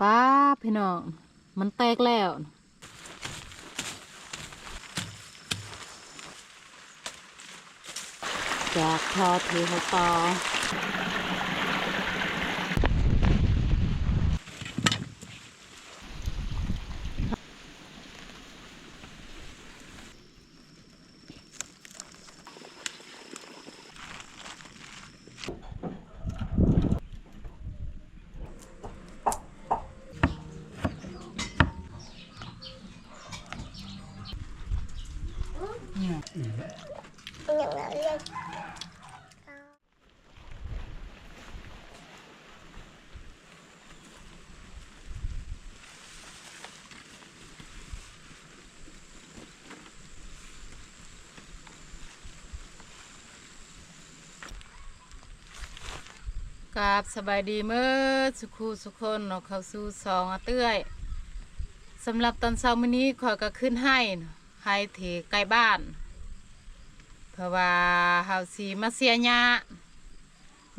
ป้าพี่น้อง มันแตกแล้ว จากทอถือเขาต่อ กราบสบายดีเมื่อสุขูสุคนเนาะเขาสู่สองอเตื้อยสำหรับตอนเช้ามื้อนี้ขอยก็ขึ้นให้เนาะ ให้เถใกล้บ้าน เพราะว่าเฮาสีมาเสียหญ้า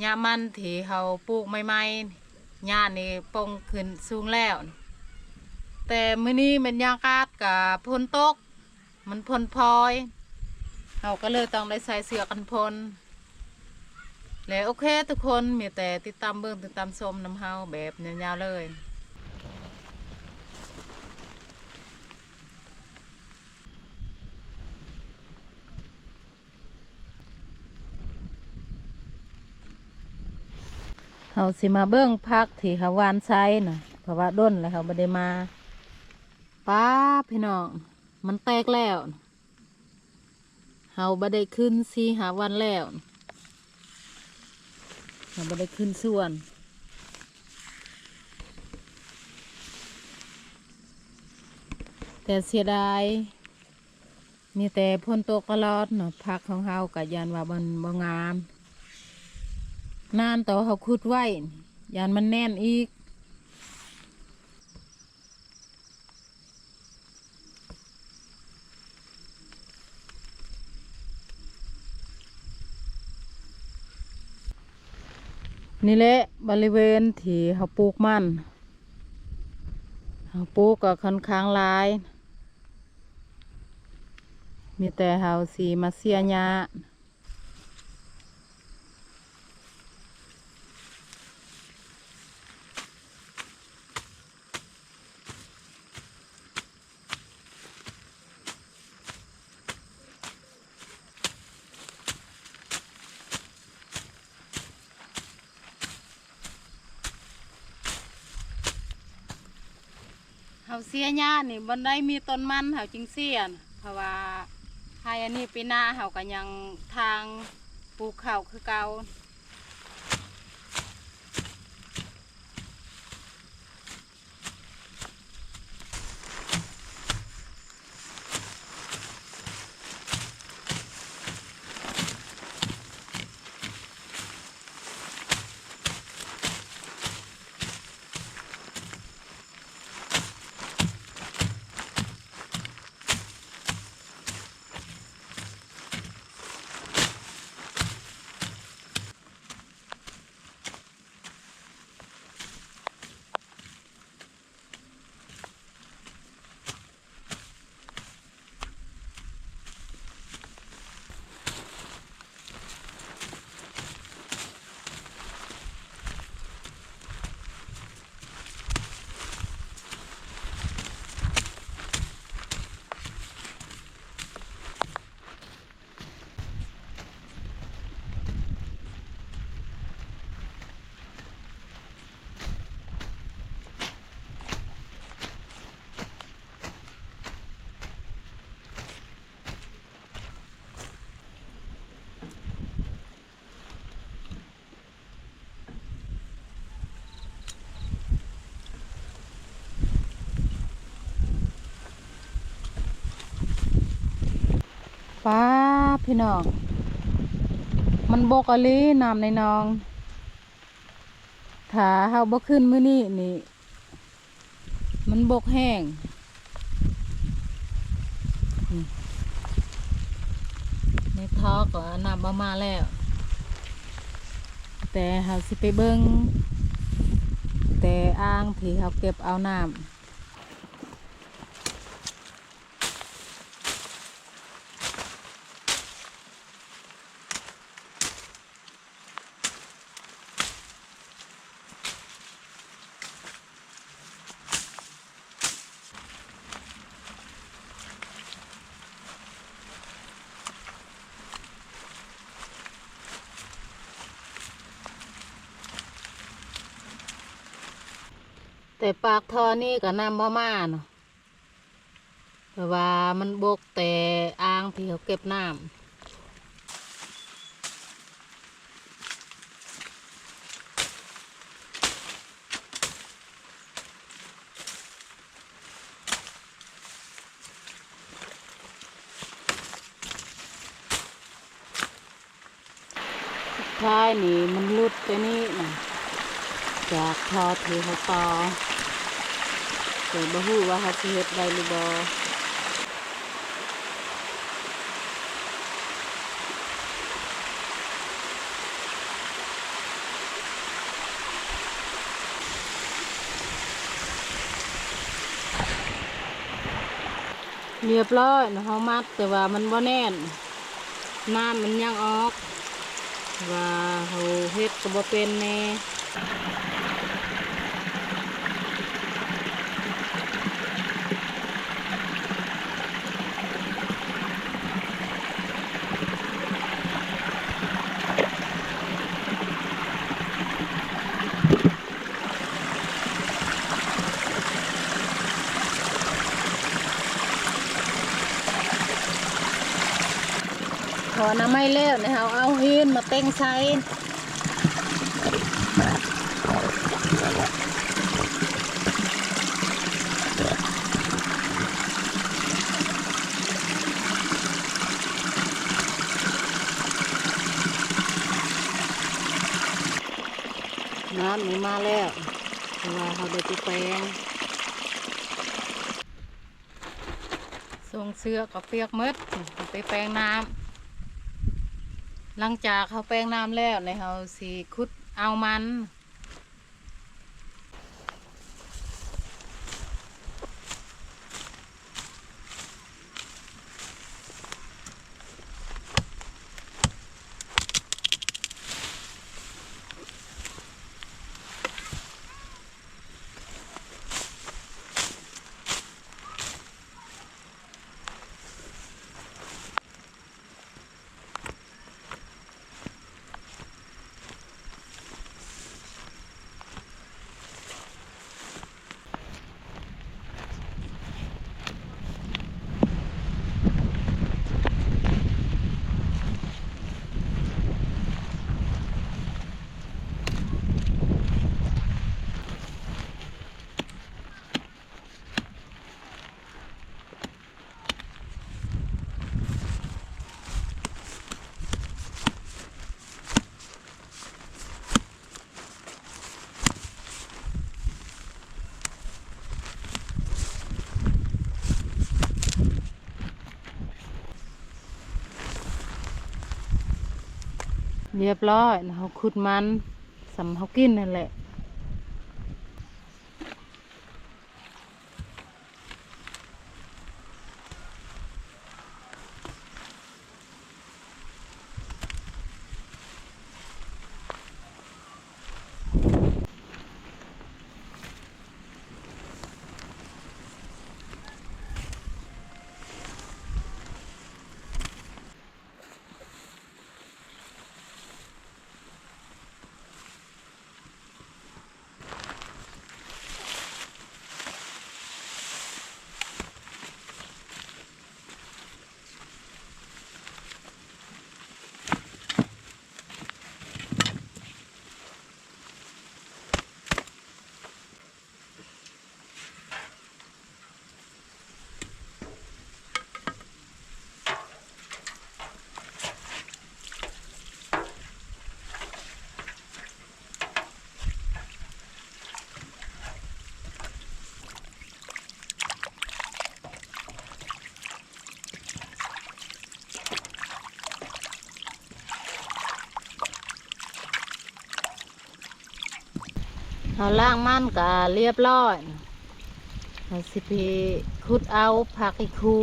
หญ้ามันที่เฮาปลูกใหม่ๆหญ้านี่ปงขึ้นสูงแล้ว แต่มื้อนี้มันยากาศกับพนตก มันพนพลอยเฮาก็เลยต้องได้ใส่เสื้อกันพนแล้วโอเคทุกคนมีแต่ติดตามเบื้องติดตามชมน้ำเฮาแบบยาวๆเลย เฮาสิมาเบื้องพักที่เขาวานไซน่ะเพราะว่าด้นแล้วเขาไม่ได้มาป้าพี่น้องมันแตกแล้วเฮาบ่ได้ขึ้นสีหาวันแล้วเราไม่ได้ขึ้นส่วนแต่เสียดายมีแต่พ่นตกตลอดเนาะพักของเฮากับยานว่ามันบ่งาม นานต่อเขาคุดไว้ยานมันแน่นอีก นี่แหละบริเวณที่เขาปลูกมันเขาปลูกก็ค่อนข้างลาย มีแต่เขาสีมาเสียหญ้า เขาเสียญ้านี่บนได้มีต้นมันเขาจึงเสียนเพราะว่าไฮอันนี้ปีหน้าเขาก็ยังทางปลูกข้าคือเก่า ป้าพี่น้อง มันบกอะลีน้ำในหนอง ถ้าเฮาบ่ขึ้นมื้อนี้นี่ มันบกแห้งในท่อก็น้ำมามาแล้ว แต่เฮาสิไปเบิ่งแต่แต่อ่างที่เขาเก็บเอาน้ำ แต่ปากท่อนี่ก็น้ำบ่มาเนาะแต่ว่ามันบกแต่อ่างที่เขาเก็บน้ำท้ายนี่มันรุดไปนี่นะจากท อถือเขาต่อแต่บ่ฮู้ว่าเขาสิเฮ็ดได้หรือบ่เรียบร้อยนะเฮามัดแต่ว่ามันบ่แน่นน้ำมันยังออก ว่าเขาเฮ็ดก็บ่เป็นแน่ น้ำไม่แล้วนะเขาเอาหินมาเต้งใช้น้ำนี่มาแล้วเว่าเขาได้ไปแปลงส่งเสื้อกับเปียกหมดไปแปลงน้ำ หลังจากเขาแปลงน้ำแล้วในเขาสีคุดเอามัน เรียบร้อยนะเขาขุดมันสำเขากินนั่นแหละ เอาล่างมันก็เรียบร้อยสิพีคุดเอาผักอีกคู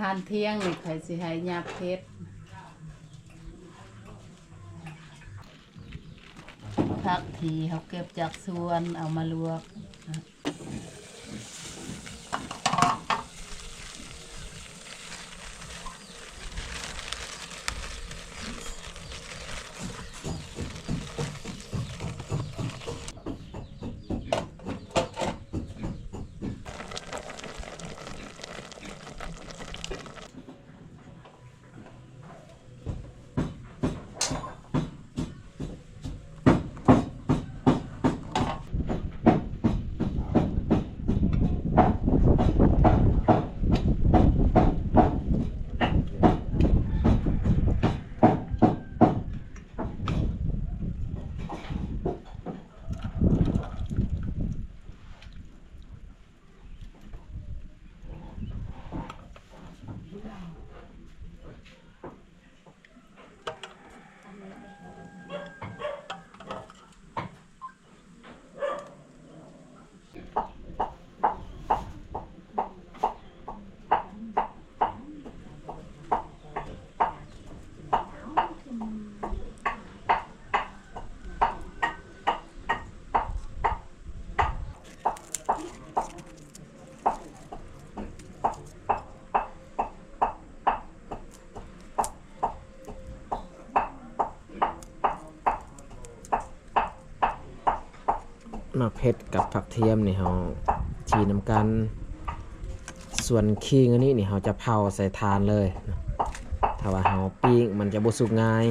หารเที่ยงนี่ใครสิให้ยาเพชรผักทีเขาเก็บจากสวนเอามาลวก ห มักเผ็ดกับผักเทียมนี่เขาชีน้ำกัน ส่วนคิงอันนี้นี่เขาจะเผาใส่ทานเลย ถ้าว่าเขาปิ้งมันจะบ่สุกง่าย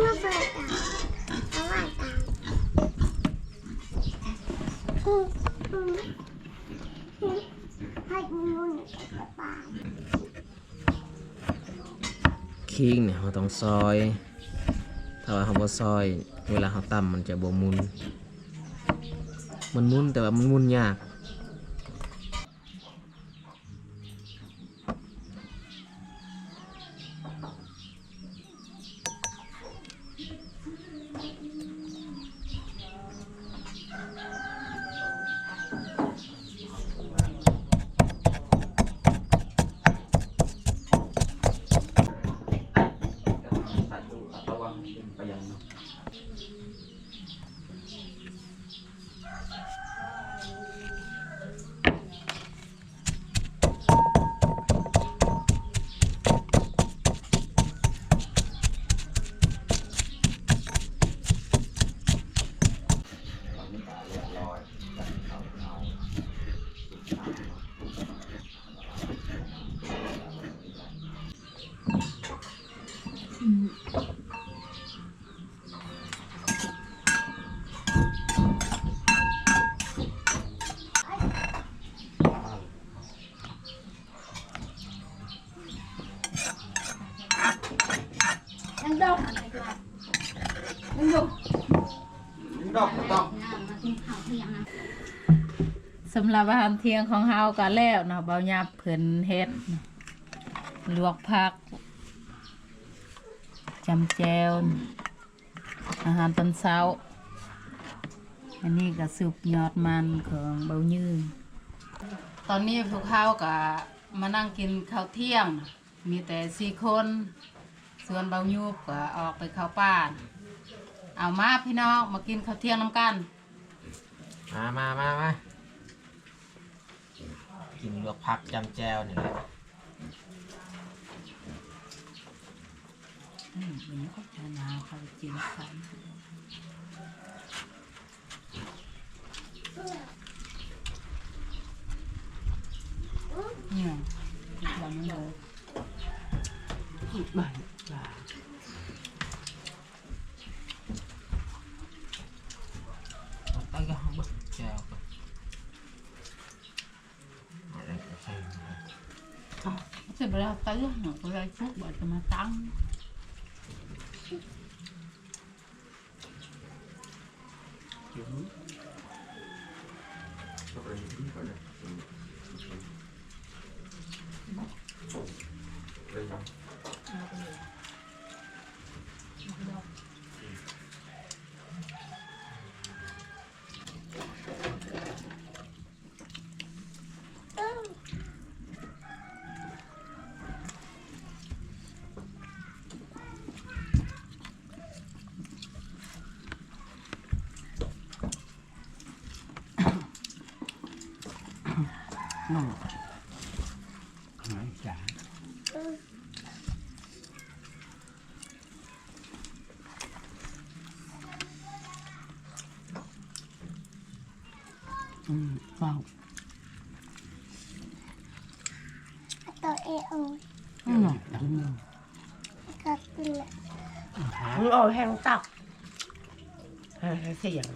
ไม่เปิดอะเพราะว่าตามอืมอืมอืมให้งูนปลา คิงเนี่ยเราต้องซอย ถ้าว่าเราบ่ซอย เวลาเราตำมันจะบ่มุน มันมุนแต่ว่ามันมุนยาก หรับอาหารเที่ยงของเฮาก็แล้วเนาะเบาหยับเพิ่นเฮ็ดลวกผักจำแจวอาหารตอนเช้า อันนี้ก็ซุปยอดมันของเบายืนตอนนี้พวกเขาก็มานั่งกินข้าวเที่ยง มีแต่สี่คน ส่วนเบายูบก็ออกไปเข้าป่านเอามาพี่น้องมากินข้าวเที่ยงน้ำกัน มามามามา กินลวกผักจำแจวนี่แหละอืมวันนี้ก็จะนาวเขาจริงขันยลำเลย ตั้งก็ห้องแจวก่อนอะไรก็ใส่มา จะไปเอาตื้อหนูก็เลยชุกบอกจะมาตั้ง อืมเบาตัวเอโออืมก็กินละมึงเอาแห้งตักเฮ้ยเสียง